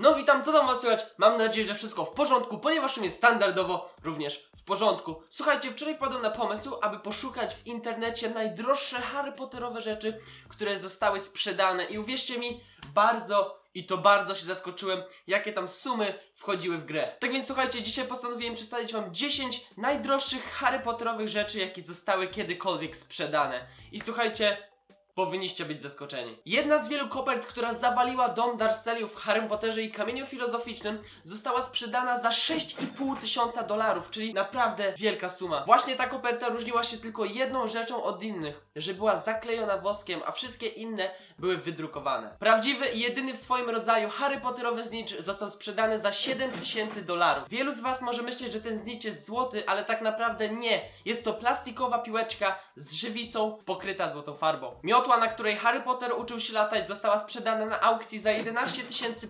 No witam, co tam was słychać? Mam nadzieję, że wszystko w porządku, ponieważ u mnie standardowo również w porządku. Słuchajcie, wczoraj wpadłem na pomysł, aby poszukać w internecie najdroższe Harry Potterowe rzeczy, które zostały sprzedane i uwierzcie mi, bardzo i to bardzo się zaskoczyłem, jakie tam sumy wchodziły w grę. Tak więc słuchajcie, dzisiaj postanowiłem przedstawić wam 10 najdroższych Harry Potterowych rzeczy, jakie zostały kiedykolwiek sprzedane. I słuchajcie, powinniście być zaskoczeni. Jedna z wielu kopert, która zawaliła dom Darseliów w Harrym Potterze i Kamieniu Filozoficznym, została sprzedana za 6,5 tysiąca dolarów, czyli naprawdę wielka suma. Właśnie ta koperta różniła się tylko jedną rzeczą od innych, że była zaklejona woskiem, a wszystkie inne były wydrukowane. Prawdziwy i jedyny w swoim rodzaju Harry Potterowy znicz został sprzedany za 7 tysięcy dolarów. Wielu z was może myśleć, że ten znicz jest złoty, ale tak naprawdę nie. Jest to plastikowa piłeczka z żywicą pokryta złotą farbą. Miotła, na której Harry Potter uczył się latać, została sprzedana na aukcji za 11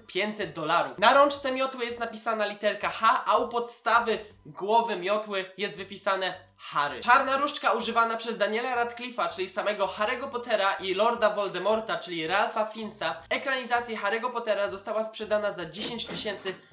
500 dolarów. Na rączce miotły jest napisana literka H, a u podstawy głowy miotły jest wypisane Harry. Czarna różdżka używana przez Daniela Radcliffe'a, czyli samego Harry'ego Pottera i Lorda Voldemorta, czyli Ralpha Finsa, ekranizacji Harry'ego Pottera została sprzedana za 10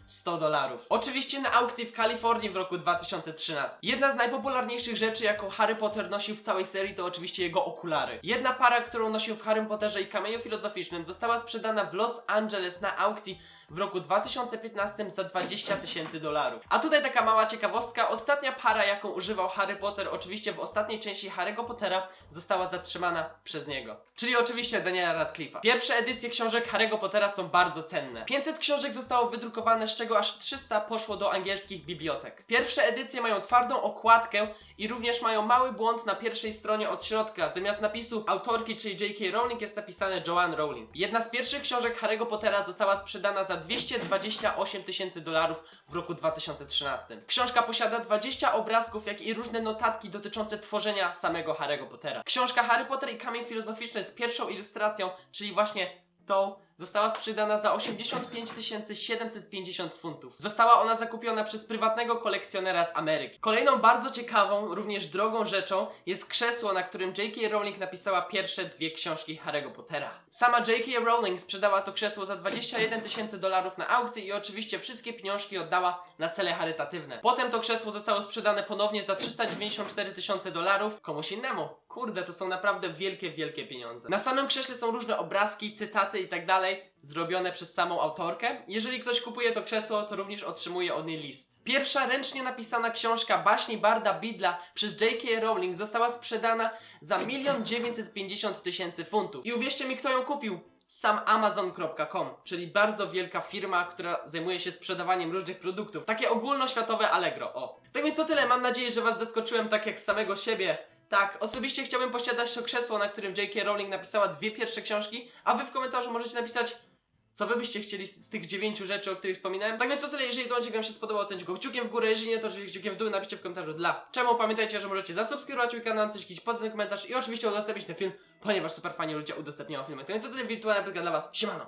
100 dolarów. Oczywiście na aukcji w Kalifornii w roku 2013. Jedna z najpopularniejszych rzeczy, jaką Harry Potter nosił w całej serii, to oczywiście jego okulary. Jedna para, którą nosił w Harrym Potterze i Kamieniu Filozoficznym, została sprzedana w Los Angeles na aukcji w roku 2015 za 20 tysięcy dolarów. A tutaj taka mała ciekawostka. Ostatnia para, jaką używał Harry Potter, oczywiście w ostatniej części Harry'ego Pottera, została zatrzymana przez niego. Czyli oczywiście Daniela Radcliffe'a. Pierwsze edycje książek Harry'ego Pottera są bardzo cenne. 500 książek zostało wydrukowane, z czego aż 300 poszło do angielskich bibliotek. Pierwsze edycje mają twardą okładkę i również mają mały błąd na pierwszej stronie od środka. Zamiast napisu autorki, czyli J.K. Rowling, jest napisane Joanne Rowling. Jedna z pierwszych książek Harry'ego Pottera została sprzedana za 228 tysięcy dolarów w roku 2013. Książka posiada 20 obrazków, jak i różne notatki dotyczące tworzenia samego Harry'ego Pottera. Książka Harry Potter i Kamień Filozoficzny z pierwszą ilustracją, czyli właśnie tą została sprzedana za 85 750 funtów. Została ona zakupiona przez prywatnego kolekcjonera z Ameryki. Kolejną bardzo ciekawą, również drogą rzeczą jest krzesło, na którym J.K. Rowling napisała pierwsze dwie książki Harry'ego Pottera. Sama J.K. Rowling sprzedała to krzesło za 21 tysięcy dolarów na aukcji i oczywiście wszystkie pieniążki oddała na cele charytatywne. Potem to krzesło zostało sprzedane ponownie za 394 tysiące dolarów komuś innemu. Kurde, to są naprawdę wielkie, wielkie pieniądze. Na samym krześle są różne obrazki, cytaty i tak dalej, zrobione przez samą autorkę. Jeżeli ktoś kupuje to krzesło, to również otrzymuje od niej list. Pierwsza ręcznie napisana książka baśni Barda Bidla przez J.K. Rowling została sprzedana za 1 950 tysięcy funtów. I uwierzcie mi, kto ją kupił? Sam Amazon.com, czyli bardzo wielka firma, która zajmuje się sprzedawaniem różnych produktów. Takie ogólnoświatowe Allegro, o. Tak więc to tyle, mam nadzieję, że was zaskoczyłem tak jak samego siebie. Tak, osobiście chciałbym posiadać to krzesło, na którym J.K. Rowling napisała dwie pierwsze książki, a wy w komentarzu możecie napisać, co wy byście chcieli z, z tych dziewięciu rzeczy, o których wspominałem. Tak więc to tyle, jeżeli to odcinek wam się spodobał, ocencie go kciukiem w górę, jeżeli nie, to oczywiście kciukiem w dół, napiszcie w komentarzu dla czemu. Pamiętajcie, że możecie zasubskrybować mój kanał, coś jakiś pozytywny komentarz i oczywiście udostępnić ten film, ponieważ super fajnie ludzie udostępniają filmy. Tak więc to tyle, wirtualna aplikka dla was, siemano!